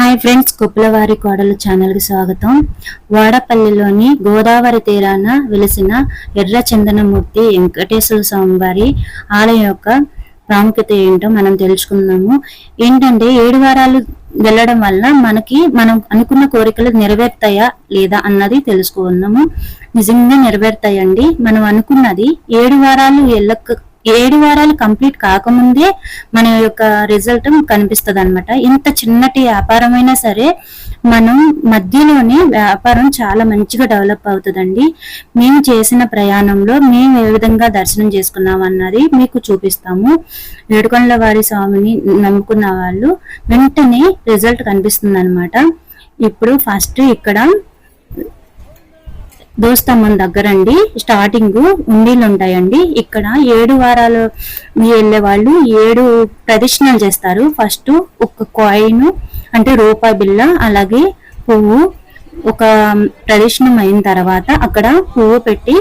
Hi friends కుప్పలవారి కోడలు ఛానల్కి స్వాగతం. వాడపల్లిలోని గోదావరి తీరాన వెలిసిన ఎర్ర చందనమూర్తి వెంకటేశ్వర స్వామివారి ఆలయం యొక్క ప్రాముఖ్యత ఏంటో మనం తెలుసుకుందాము. ఏంటంటే ఏడు వారాలు వెళ్ళడం వల్ల మనకి మనం అనుకున్న కోరికలు నెరవేరుతాయా లేదా అన్నది తెలుసుకుందాము. నిజంగా నెరవేరుతాయండి. మనం అనుకున్నది ఏడు వారాలు వెళ్ళక ఏడు వారాలు కంప్లీట్ కాకముందే మన యొక్క రిజల్ట్ కనిపిస్తుంది అనమాట ఇంత చిన్నటి వ్యాపారమైనా సరే మనం మధ్యలోనే వ్యాపారం చాలా మంచిగా డెవలప్ అవుతుందండి. మేము చేసిన ప్రయాణంలో మేము ఏ విధంగా దర్శనం చేసుకున్నాం అన్నది మీకు చూపిస్తాము. ఏడుకొండల వారి స్వామిని నమ్ముకున్న వాళ్ళు వెంటనే రిజల్ట్ కనిపిస్తుంది అనమాట ఇప్పుడు ఫస్ట్ ఇక్కడ దోస్తమ్మన్ దగ్గర అండి స్టార్టింగ్ ఉండీలు ఉంటాయండి ఇక్కడ ఏడు వారాలు వెళ్ళే వాళ్ళు ఏడు ప్రదక్షిణలు చేస్తారు. ఫస్ట్ ఒక కాయిన్ అంటే రూపాయి బిల్ల అలాగే పువ్వు ఒక ప్రదక్షిణం అయిన తర్వాత అక్కడ పువ్వు పెట్టి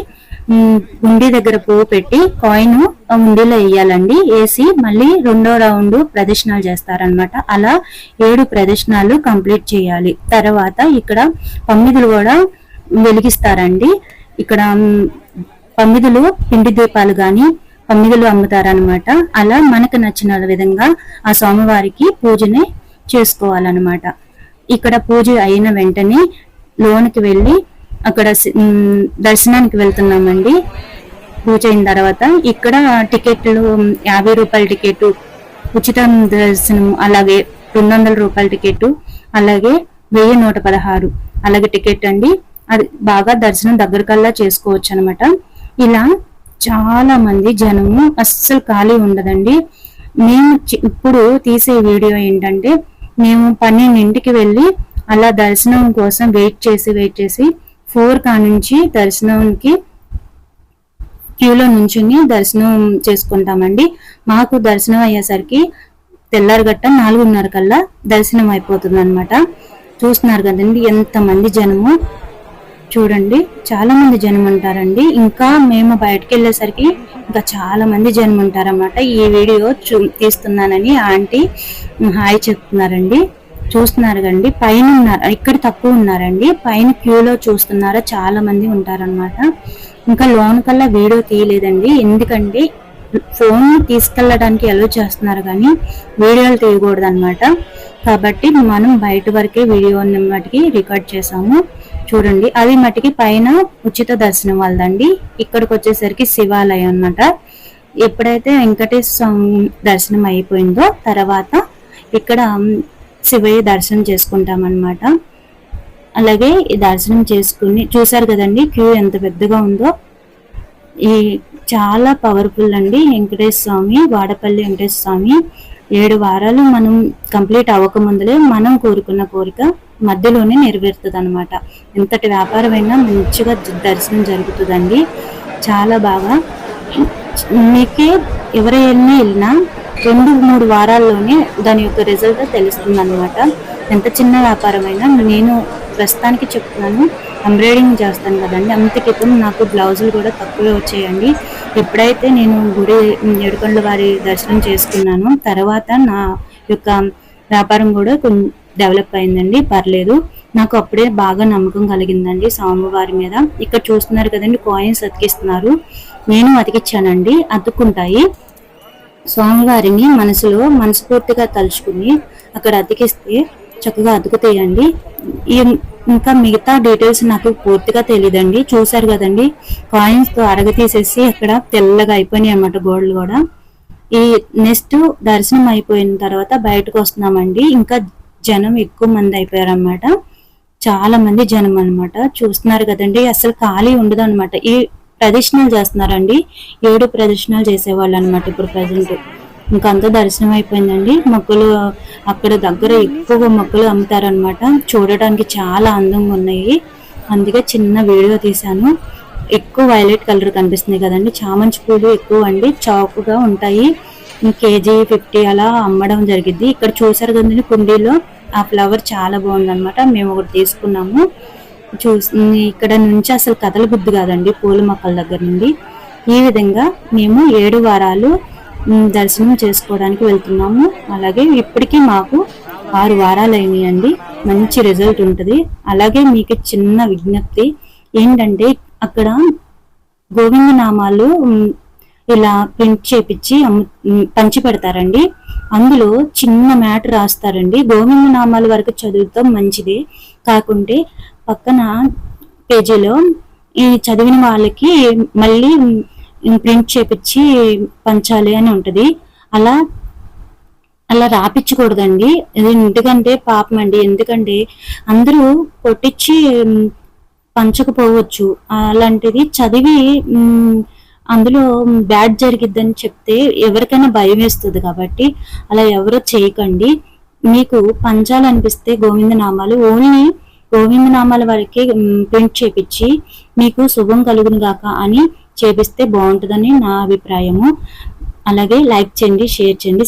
ఉండి దగ్గర పువ్వు పెట్టి కాయిన్ ఉండిలో వేయాలండి. వేసి మళ్ళీ రెండో రౌండ్ ప్రదర్శనలు చేస్తారనమాట అలా ఏడు ప్రదర్శనలు కంప్లీట్ చేయాలి. తర్వాత ఇక్కడ తొమ్మిదిలు కూడా వెలిగిస్తారండి. ఇక్కడ మ్, పమ్మిదులు పిండి దీపాలు గాని పమ్మిదులు అమ్ముతారనమాట అలా మనకు నచ్చిన విధంగా ఆ స్వామివారికి పూజని చేసుకోవాలన్నమాట. ఇక్కడ పూజ అయిన వెంటనే లోనికి వెళ్ళి అక్కడ దర్శనానికి వెళ్తున్నామండి. పూజ అయిన తర్వాత ఇక్కడ టికెట్లు యాభై రూపాయల టికెట్ ఉచిత దర్శనం అలాగే రెండు వందల రూపాయల టికెట్ అలాగే వెయ్యి నూట పదహారు. అలాగే టికెట్ అండి. అది బాగా దర్శనం దగ్గరకల్లా చేసుకోవచ్చు అనమాట ఇలా చాలా మంది జనము అస్సలు ఖాళీ ఉండదండి. మేము ఇప్పుడు తీసే వీడియో ఏంటంటే మేము పన్నెండింటికి వెళ్ళి అలా దర్శనం కోసం వెయిట్ చేసి వెయిట్ చేసి ఫోర్ కా నుంచి దర్శనంకి క్యూలో నుంచుని దర్శనం చేసుకుంటామండి. మాకు దర్శనం అయ్యేసరికి తెల్లారగట్ట నాలుగున్నర కల్లా దర్శనం అయిపోతుంది అనమాట చూస్తున్నారు కదండి ఎంతమంది జనము చూడండి చాలా మంది జనం ఉంటారండి. ఇంకా మేము బయటకు వెళ్ళేసరికి ఇంకా చాలా మంది జనం ఉంటారన్నమాట. ఈ వీడియో చూ తీస్తున్నానని ఆంటీ హాయ్ చెప్తున్నారండి. చూస్తున్నారు కండి పైన ఉన్నారు ఇక్కడ తక్కువ ఉన్నారండి. పైన క్యూలో చూస్తున్నారా చాలా మంది ఉంటారన్నమాట. ఇంకా లోన్ కల్లా వీడియో తీయలేదండి. ఎందుకంటే ఫోన్ తీసుకెళ్ళడానికి ఎలా చేస్తున్నారు కానీ వీడియోలు తీయకూడదు అనమాట కాబట్టి మనం బయట వరకే వీడియో మటుకి రికార్డ్ చేసాము. చూడండి. అది మటుకి పైన ఉచిత దర్శనం వాళ్ళదండి. ఇక్కడికి వచ్చేసరికి శివాలయం అన్నమాట. ఎప్పుడైతే వెంకటేశ్వర స్వామి దర్శనం అయిపోయిందో తర్వాత ఇక్కడ శివయ్య దర్శనం చేసుకుంటాం అన్నమాట అలాగే ఈ దర్శనం చేసుకుని చూసారు కదండి క్యూ ఎంత పెద్దగా ఉందో. ఈ చాలా పవర్ఫుల్ అండి వెంకటేశ్వర స్వామి వాడపల్లి వెంకటేశ్వర స్వామి. ఏడు వారాలు మనం కంప్లీట్ అవ్వకముందులే మనం కోరుకున్న కోరిక మధ్యలోనే నెరవేరుతుంది అనమాట ఎంతటి వ్యాపారమైనా మంచిగా దర్శనం జరుగుతుందండి. చాలా బాగా. మీకే ఎవరైనా వెళ్ళినా రెండు మూడు వారాల్లోనే దాని యొక్క రిజల్ట్ తెలుస్తుంది అనమాట ఎంత చిన్న వ్యాపారమైనా నేను ప్రస్తుతానికి చెప్తున్నాను ఎంబ్రాయిడింగ్ చేస్తాను కదండి. అంత క్రితం నాకు బ్లౌజులు కూడా తక్కువే వచ్చాయండి. ఎప్పుడైతే నేను గుడి ఏడుకొండల వారి దర్శనం చేసుకున్నానో తర్వాత నా యొక్క వ్యాపారం కూడా డెవలప్ అయిందండి పర్లేదు. నాకు అప్పుడే బాగా నమ్మకం కలిగిందండి స్వామివారి మీద. ఇక్కడ చూస్తున్నారు కదండి కాయిన్స్ అతికిస్తున్నారు. నేను అతికిచ్చానండి అతుక్కుంటాయి. స్వామివారిని మనసులో మనస్ఫూర్తిగా తలుచుకుని అక్కడ అతికిస్తే చక్కగా అతుకుతాయండి. ఈ- ఇంకా మిగతా డీటెయిల్స్ నాకు పూర్తిగా తెలియదండి చూశారు కదండి కాయిన్స్తో అరగ తీసేసి అక్కడ తెల్లగా అయిపోయినాయి అన్నమాట గోడలు కూడా. ఈ నెక్స్ట్ దర్శనం అయిపోయిన తర్వాత బయటకు వస్తున్నామండి. ఇంకా జనం ఎక్కువ మంది అయిపోయారనమాట చాలా మంది జనం అన్నమాట. చూస్తున్నారు కదండి అసలు ఖాళీ ఉండదు అనమాట ఈ ప్రదర్శనలు చేస్తున్నారండి. ఏడు ప్రదర్శనలు చేసేవాళ్ళు అనమాట ఇప్పుడు ప్రజెంట్. ఇంకా అంతా దర్శనం అయిపోయిందండి. మొక్కలు అక్కడ దగ్గర ఎక్కువగా మొక్కలు అమ్ముతారనమాట చూడడానికి చాలా అందంగా ఉన్నాయి. అందుకే చిన్న వీడియో తీశాను. ఎక్కువ వైలెట్ కలర్ కనిపిస్తుంది కదండి. చామంతి పూలు ఎక్కువ అండి. చాకుగా ఉంటాయి. కేజీ ఫిఫ్టీ అలా అమ్మడం జరిగింది ఇక్కడ చూసారు కదండి కుండీలో? ఆ ఫ్లవర్ చాలా బాగుంది అనమాట మేము ఒకటి తీసుకున్నాము. చూసి ఇక్కడ నుంచి అసలు కథల బుద్ధి కాదండి పూల మొక్కల దగ్గర నుండి. ఈ విధంగా మేము ఏడు వారాలు దర్శనం చేసుకోవడానికి వెళ్తున్నాము. అలాగే ఇప్పటికీ మాకు ఆరు వారాలు అయినాయండి. మంచి రిజల్ట్ ఉంటుంది. అలాగే మీకు చిన్న విజ్ఞప్తి ఏంటంటే అక్కడ గోవింద నామాలు ఇలా ప్రింట్ చేపించి అమ్ము పంచి పెడతారండి అందులో చిన్న మ్యాట్ రాస్తారండి. గోవింద నామాల వరకు చదువుతాం మంచిది. కాకుంటే పక్కన పేజీలో ఈ చదివిన వాళ్ళకి మళ్ళీ ప్రింట్ చేపించి పంచాలి అని ఉంటుంది. అలా అలా రాపించకూడదండి ఎందుకంటే పాపం అండి ఎందుకంటే అందరూ కొట్టించి పంచకపోవచ్చు. అలాంటిది చదివి అందులో బ్యాడ్ జరిగిద్దని చెప్తే ఎవరికైనా భయం వేస్తుంది కాబట్టి అలా ఎవరో చేయకండి. మీకు పంచాలనిపిస్తే గోవింద నామాలు ఓన్లీ గోవింద నామాల వరకే ప్రింట్ చేపించి మీకు శుభం కలుగును గాక అని చేపిస్తే బాగుంటుందని నా అభిప్రాయము. అలాగే లైక్ చేయండి షేర్ చేయండి.